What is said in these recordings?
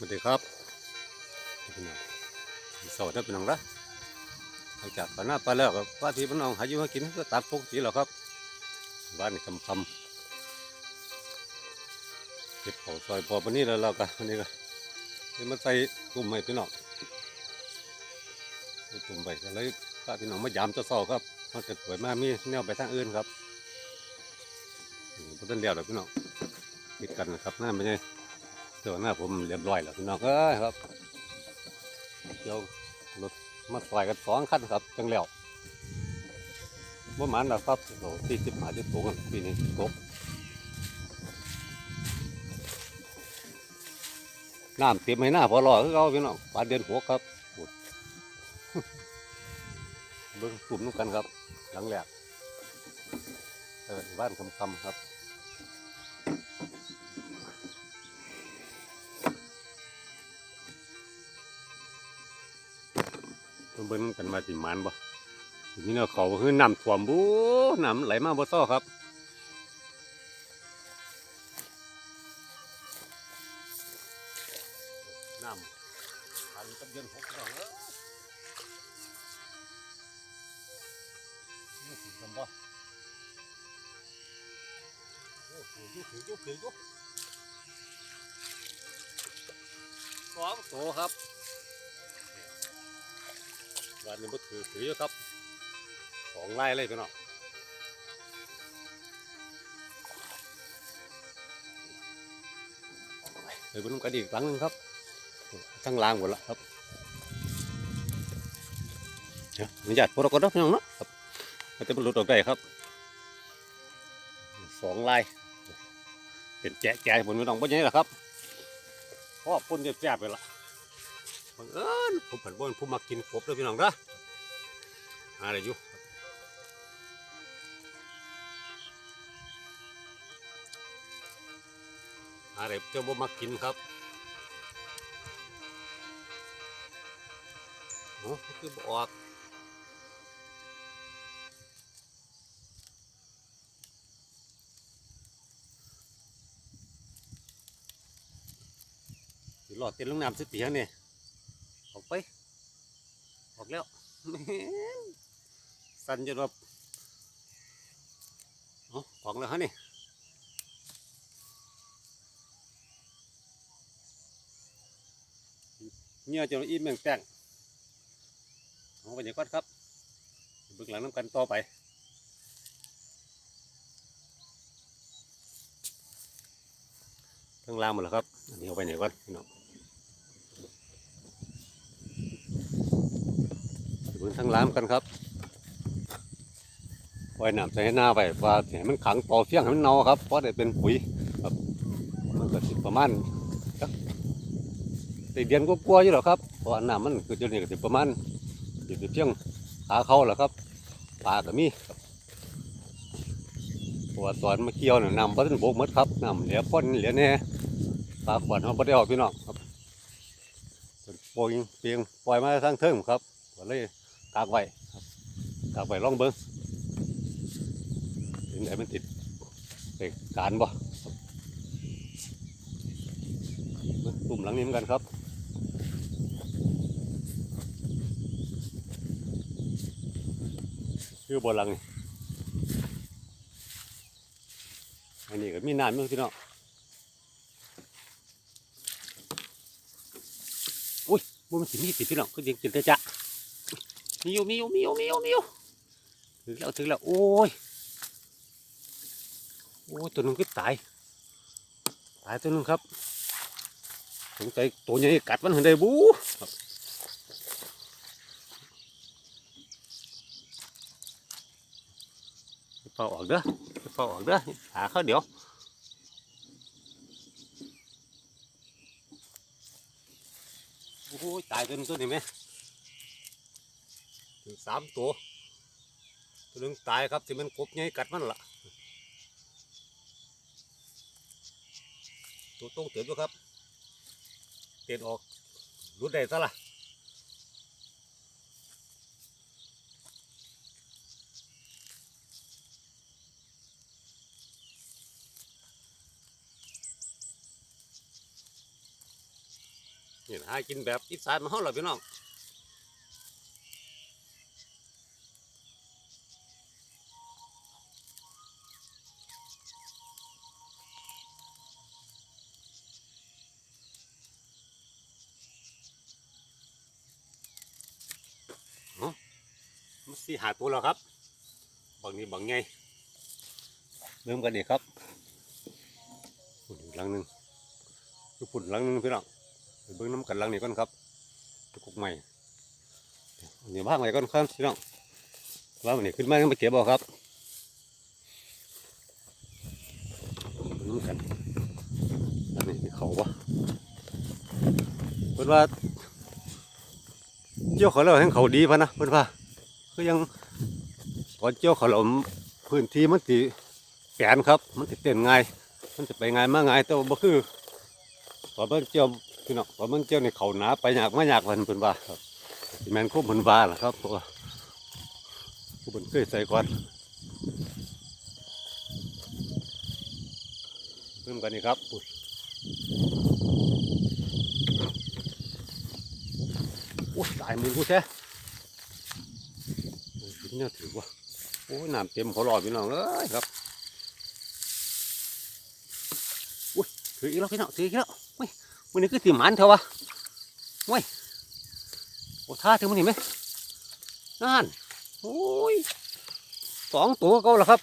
สวัสดีครับพี่น้องสวัสดีพี่น้องนะหลังจากปหน้าไปแล้วก็ว่าที่พี่น้องหาอยู่หากินก็ตัดพวกสีแล้วครับบ้านนี่คำคำเก็บของซอยพอวันนี้แล้วเราก็วันนี้ก็เลยมาใส่ตุ่มให้พี่น้องตุ่มไปก็เลยป้าพี่น้องมายามจ้าเศร้าครับมันจะสวยมากมีแนวไปทางอื่นครับเพราะต้นเดียวเดี๋ยพี่น้องติดกันนะครับน้าไม่ใช่ เดี๋ยวหน้าผมเรียบร้อยแล้วพี่น้องเอ้ยครับเดี๋ยวรถมาซอยกันสองคันครับจังแล้วว่ามันนะครับโอ้สี่สิบมาจะตกกันปีนี้ตกน้ำเต็มให้หน้าพอรอคือเขาพี่น้องปลาเดือนหัวครับเบิ้งกลุ่มนู้นกันครับ หลังแหลกบ้านคำคำๆครับ เบิ่งกันมาสิมันบ่นี่เนาะเขาคือน้ำท่วมบู๊น้ำไหลมาบ่ซ้อครับน้ำพันกับเดือนหกสองเออนี่สิกันบ่โอ้ถือยู่ถือยู่ถืออยู่สองโตครับ วันนี้มันถือถืออยู่ครับสองไร่เลยพี่น้องเดี๋ยวไปบนกระดิ่งหลังนึงครับ ทั้งล่างหมดละครับเดี๋ยวอนุญาตพวกเราก็ได้พี่น้องเนาะครับมันจะมันหลุดออกได้ครับสองไร่เป็นแจ๊ะแจ๊ะบนไม่ต้องบ่ใหญ่หรอกครับพราะว่าพ่นแจ๊บไปละเอิญ ผมผันบ่นผู้มากินกบเลยพี่น้องนะอะไรอยู่อะไรเจ้าบ่มากินครับโอ้คือบออกสิรอดเต้นลงน้ำสิเตียงนี่ออกไปออก แล้วสั่นจนแบบเอาออกแล้วฮะนี่เงี้ยจนอิ่มแมงแตงเอาไปอย่างก่อนครับเบื้องหลังน้ำกันต่อไปข้างล่างหมดแล้วครับอันนี้เอาไปไหนก่อนพี่น้อง เบิ่งทางล้ามกันครับปล่อยน้ำใส่หน้าไปว่าให้มันขังต่อเฟี้ยงให้มันเน่าครับเพราะได้เป็นปุ๋ยครับมันก็สิประมาณสักสี่เดือนก็กลัวอยู่หรอกครับเพราะน้ำมันคือเดี๋ยวนี้ก็สิประมาณอยู่ที่เพียงขาเขาแหละครับปลาก็มีครับเพราะว่าตอนมาเกี่ยวน่ะน้ำบ่ทันบกมดครับน้ำเหลือพ่นเหลือแน่ปลาขวดเขาบ่ได้ออกพี่น้องครับปล่อยเพียงปล่อยมาทางเทิงครับก็เลยากไว้ครับกากไว้ลองเบิ้งเป็นไงมันติดเอกการบ่ตุ่มหลังนี้เหมือนกันครับคือบนหลังนี่อันนี้ก็มีน้ำอยู่พี่น้องอุ้ยมันสิมีติดพี่น้องก็ยังกินได้จ้ะ มีอยู่มีอยู่มีอยู่มีอยู่มีอยู่ถึงแล้วถึงแล้วโอ้ยโอ้ยตัวนึงก็ตายตายตัวนึงครับสงสัยตัวใหญ่กัดมันหันได้บูครับเฝ้าออกเด้อเฝ้าออกเด้อหาเขาเดี๋ยวโอ้ยตายตัวนึงตัวนี้ไหม สามตัว ตัวนึงตายครับที่มันกบใหญ่กัดมันละตัวต้องเตือนอยู่ครับ เตียนออกรุดได้ซะละนี่หากินแบบอีสานมาเฮาล่ะพี่น้อง สี่หาตัวแล้วครับบางนี้บางไงเริ่มกันดีครับฝุ่นหลังหนึ่งคือฝุ่นหลังหนึ่งพี่น้องเบิ้งน้ำกันหลังนี้ก่อนครับตะกุกใหม่เดี๋ยวว่างไว้ก่อนครับพี่น้องว่าวันนี้ขึ้นมาก็มาเก็บเอาครับเบิ่งน้ำกันอันนี้เขาปะเพิ่นว่าเจียวเขาแล้วให้เขาดีพะนะเพิ่นว่า คือยังตอนเจียวเขล้วพื้นที่มันสิแปลนครับ มันสิเต้นง่าย มันจะไปง่ายมากง่ายแต่ว่าบ่คือตอนมันเจียวพี่น้องตอนมันเจียวในเขาหนาไปยากไมายากวันเพิ่นว่าครับแมนคุ้มเพิ่นว่าล่ะครับเพราะว่าผู้เพิ่นเคยใส่ก่อนเพิ่มกันนี่ครับอุ๊ยโอ้ยตายมือผู้แท้ เนี่ยถือว่าโอ้ยน้ำเต็มขาหลอดพี่น้องเอ้ยครับถืออีกแล้วพี่น้องถืออีกแล้วเว้ยมันนี่คือตีหมันเถอะวะเว้ยโอ้ท่าถึงมันนี่ไหมนั่นโอ้ยสองตัวก็แล้วครับ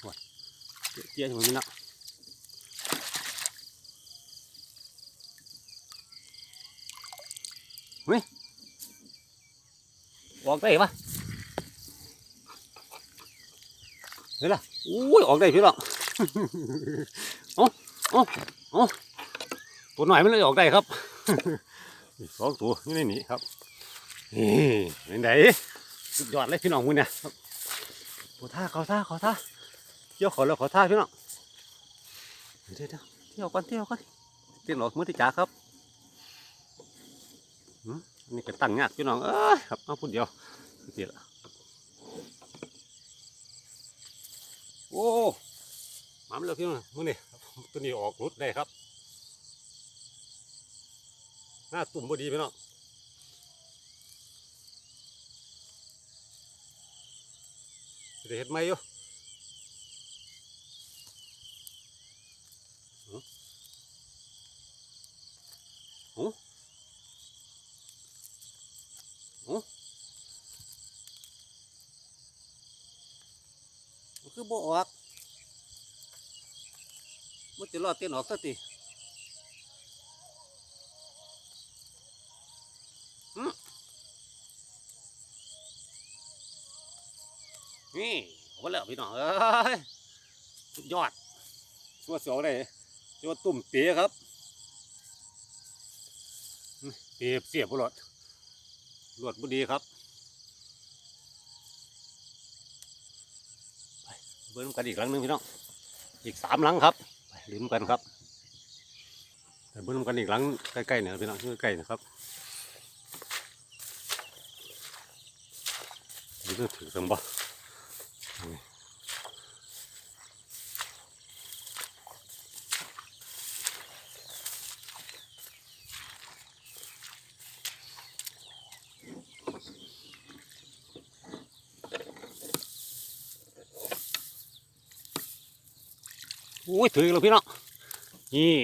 โอ้ยเจี๊ยบมันนี่นะ เฮ้ยออกได้ปะเห็นล่ะอุ้ยออกได้พี่น้องโอ้โอ้โอ้ตัวหน่อยมันเลยออกได้ครับสองตัวนี่ในนี่ครับนี่ไหนสุดยอดเลยพี่น้องมึงเนี่ยครับโอ้ท่าขาท่าขาท่าเที่ยวเขาแล้วขาท่าพี่น้องเดี๋ยวเดี๋ยวเที่ยวก่อนเที่ยวก่อนเที่ยวหลอกมือที่จ่าครับ นี่ก็ตั้งยากพี่น้องเอ้ยครับเอาพูดเดียวเดียละโอ้หมามันเลยพี่น้องมึงนี่ตัวนี้ออกรุดได้ครับ หน้าตุ่มพอดีพี่น้องสิได้เห็ดไหมอยู่หือหือหือมันคือ บ่ออกมันจะรอดเต้นออกสักทีนี่เอาแล้วพี่น้องเอ้ยสุดยอดตัวเสียวเลยตัวตุ่มเตี๋ยครับเตี๋ยเสียบรถรถบุดีครับ เบิ้ลกันอีกหลังหนึงพี่น้องอีกสามหลังครับลืมกันครับแต่เบิ้ลกันอีกหลังใกล้ๆเนี่ยพี่น้องใกล้ๆนะครับนี่ถือสมบัติ อุ้ยถือแล้วพี่น้องนี่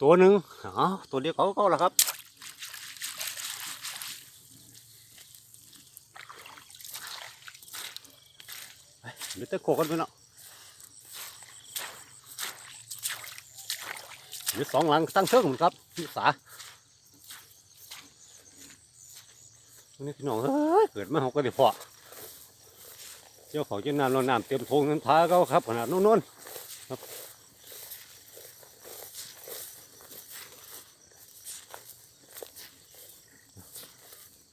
ตัวหนึ่งอ๋อตัวเดียวเขาก็แล้วครับไปเดี๋ยวจะโคกันไปเนาะเดี๋ยวสองหลังตั้งเชิงหมดครับพี่สาวันนี่พี่น้องเอ้ยเกิดมาเขาก็ได้พอ เจ้าเขาจะนานเราน้ำเต็มทงนั้นท้าเขาครับขนาดโน้นๆครับ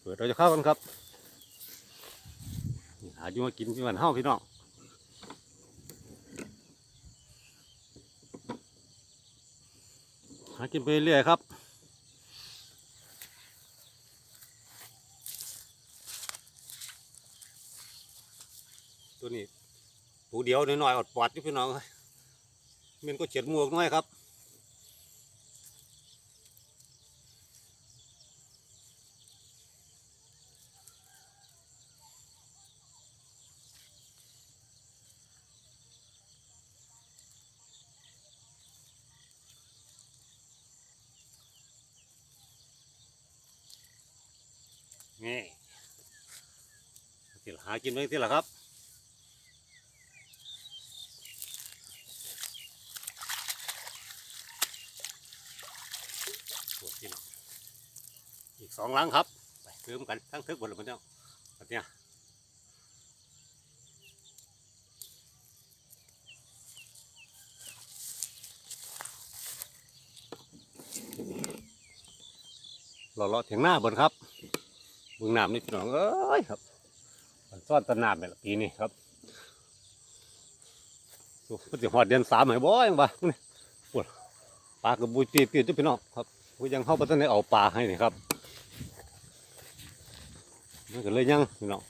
เปิดเราจะเข้ากันครับหาอยู่มากินที่วันเฮาพี่น้องหากินไปเรื่อยครับตัวนี้ ตัว เดียวหน่อยๆอดปอดอยู่พี่น้องเอ้ยมันก็เฉียดหมวกน้อยครับนี่ที่หากินไว้ที่ละครับ โอ้ยพี่น้อง อีกสองหลังครับไปเติมกันทั้งทึกบนเลยมันเจ้าแบบเนี้ยเราเลาะเถียงหน้าบนครับบื้องน้ำนี่พี่น้องเอ้ยครับมันซ่อนตะน้ำไปละปีนี้ครับดูมันจะหอดเดือนสามไหมบ่ยังบ่นี่ปวดปลากระบุยตีตีจุ๊พี่น้องครับยังเข้าไปตั้งในเอาปลาให้นี่ครับ มันก็เลยยังพี่น้อง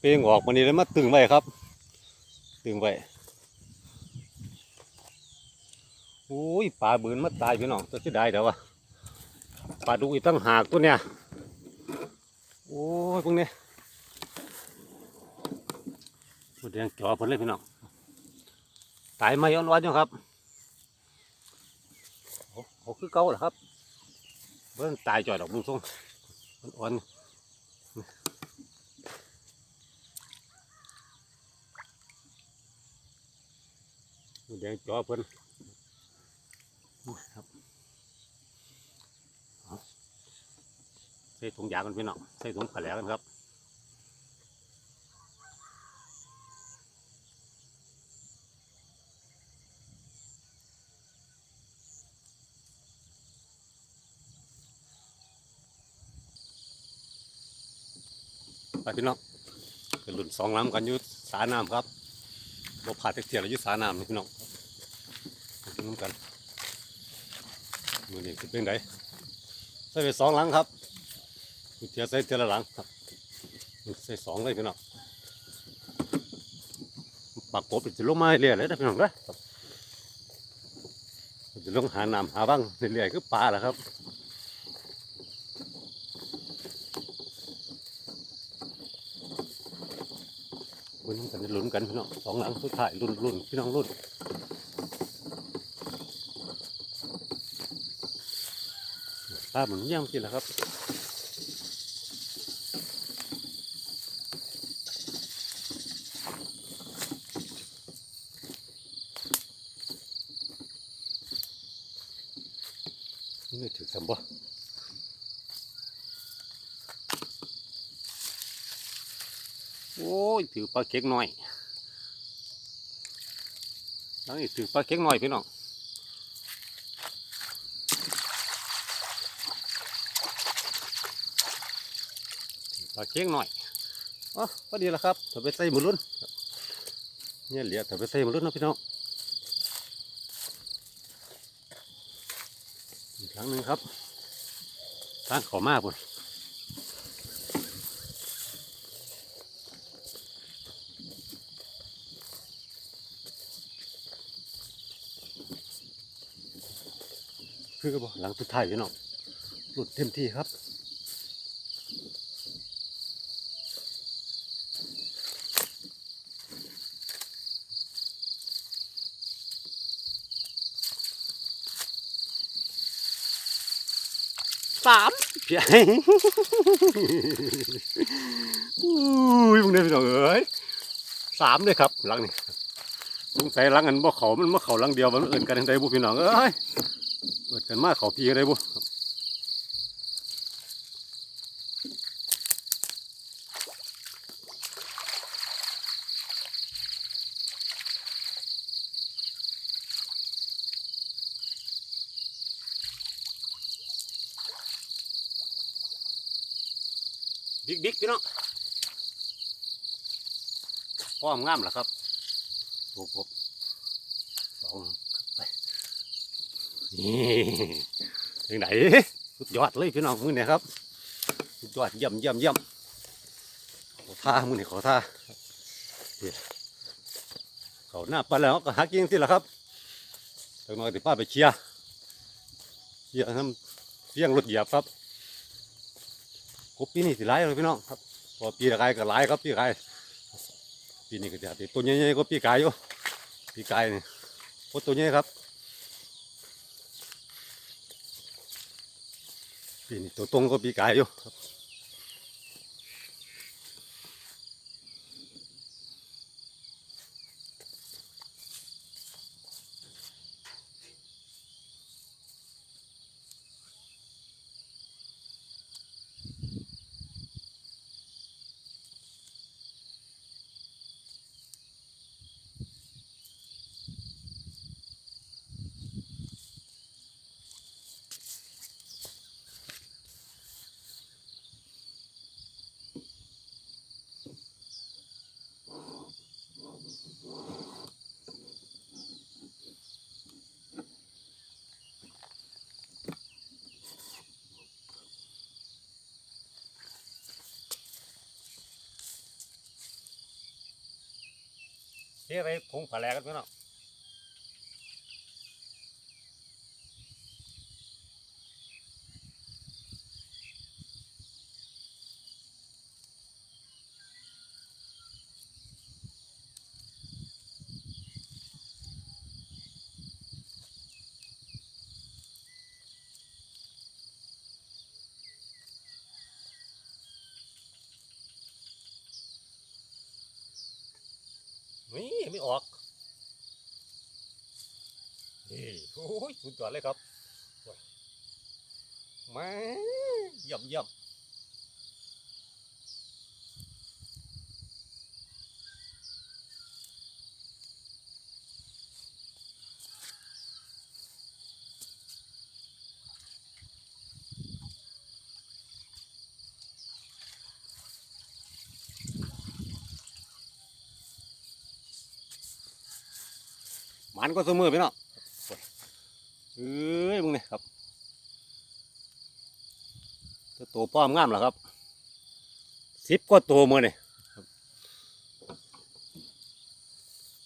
เปลงออกมานี่แล้วมาตึงไว้ครับ ตึงไว้โอ้ยปลาบืนมาตายพี่น้องตัวที่ได้เดี๋ยววะปลาดุอีกตั้งหากตัวเนี้ยโอ้ยพวกนี้มันแดงจ่อผลเลยพี่น้องตายไม่ย้อนวันอยู่ครับโอ้คือเก่าเหรอครับ เบิ้งตายจ่อยดอกบุ้งทรงมันอ่อนมันแดงจ่อเพิ่นครับเอาใส่ถุงยางกันพี่น้องใส่ถุงผ้าแหลกันครับ ไปพี่น้องเป็นรุ่นสองลำกันอยุสาน้ำครับบ่ผ่าดเทียร์อยุสาน้ำนี่พี่น้องน้ำกันมือนี้จะเป็นไงใส่ไปสองหลังครับเทียใส่เทียละหลังครับใส่สองเลยพี่น้องปากกบจะลงมาเรื่อยเลยนะพี่น้องเด้อครับจะลงหาน้ำหาบ้างเรื่อยๆคือปลาแหละครับ ลุ้น กันพี่น้องสองหลังสุดท้ายลุ้นลุ้นพี่น้องลุ้นภาพเหมือนเยี่ยมจริงแหละครับนี่ถือสมบ่โอ้ย ถือปลาเค็กหน่อย แล้วนี่ถือปลาเค็กหน่อยพี่น้องปลาเค็กหน่อยอ๋อพอดีแล้วครับถ้าไปใส่หมือรุ่นเนี่ยเหลียถ้าไปใส่หมือรุ่นนะพี่น้องอีกครั้งหนึ่งครับทางขอมากพุ่น คือบ่หลังสุดท้ายพี่น้องหลุดเต็มที่ครับสามเพียอุ้ยพวกนี้พี่น้องเอ้ยสามเลยครับหลังนี่สงสัยหลังอันบ่เขามันบ่เขาหลังเดียวมันเอื่นกันทังใดบุพี่น้องเอ้ย เปิดกันมาเขาพีอะไรบุบิ๊กบิ๊กพี่น้องพ่อมงามเหรอครับโอ้โหสองไป นี่ถึงไหนสุดยอดเลยพี่น้องมือเนี่ยครับสุดยอดเยี่ยมเยี่ยมเยี่ยมโอ้ท่ามือเนี่เขาท่าเขาหน้าไปแล้วก็หากินที่ละครับจากหน้อยติป้าไปเชียร์เชียร์ทำเลี้ยงรถเหยียบครับกบปีนี้สิหลายเลยพี่น้องครับพอปีละกายก็หลายครับปีกายปีนี้ก็จะติดตัวใหญ่ๆก็ปีกายอยู่ปีกายนี่โคตรตัวใหญ่ครับ ปีนี้ตัวตรงก็ปีกายอยู่ เฮ้ยไปพงผาแลกันพี่น้องนี่ไม่ ออกนี่โอ้ยสุดยอดเลยครับมาเยี่ยม เยี่ยมมันก็เสมอพี่น้องเอ้ยมึงนี่ครับตัวป้อมงามเหรอครับสิบก็โตวมือนี่ครับ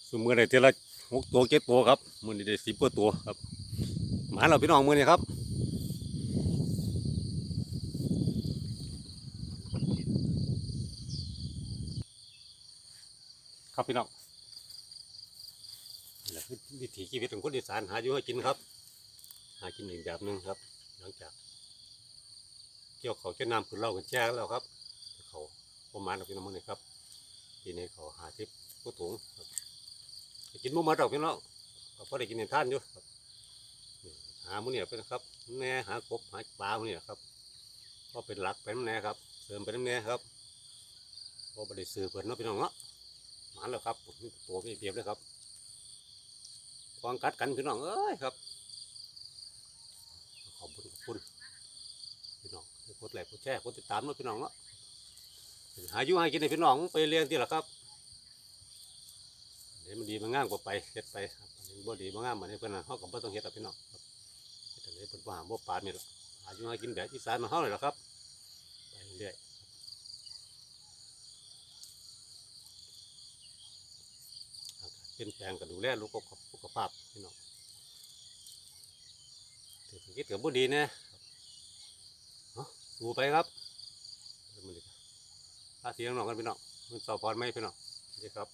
สมมือได้เท่าละหกตัวเจ็ดตัวครับมือนี่ได้สิบกว่าตัวครับหมาเราพี่น้องมือนี่ครับครับพี่น้องนี่แหละ วิถีชีวิตของคนอีสานหาอยู่ให้กินครับ หากินอีกแบบหนึงครับ หลังจาก เกี่ยวเขาเจ้าน้ำขึ้นเล่ากันแช่แล้วครับ เขาประมาณเราพี่น้องมื้อนี้ครับทีนี้เขาหาทิพย์ผู้ถุงกินมุมาดอกพี่น้องก็พอได้กินในท่านอยู่ครับนี่หามื้อนี้เป็นครับแหน่หากบหาปลามื้อนี้ครับก็เป็นหลักเป็นแน่ครับเสริมเป็นแน่ครับพอบ่ได้ซื้อเพิ่นเนาะพี่น้องเนาะหมาแล้วครับตัวไม่เปียบเลยครับ องกัดกันพี่น้องเอ้ยครับ ขอบคุณขอบคุณพี่น้องกดไลค์กดแชร์กดติดตามเนาพี่น้องเนาะหาอยู่ให้กินให้พี่น้องไปเรียนที่หละครับเดี๋ยวมันดีมันง่ามกว่าไปเฮ็ดไปครับอันบ่ดีบ่งามมันนี้เพิ่นนะเฮาก็บ่ต้องเฮ็ดหรอพี่น้องครับเฮ็ดจั่งใดเพิ่นบ่าบ่ปานนี่ละหาอยู่ให้กินแบบอีสานมาเฮาเลยล่ะครับไปเรื่อย เปลี่ยนแปลงก็ดูแลลูกกับสุขภาพพี่น้องเศรษฐกิจกับบุดีนะครับเนาะดูไปครับมมาเลยครับอาเสียงน้องกันพี่น้องมันสอบพรไหมพี่น้องดีครับ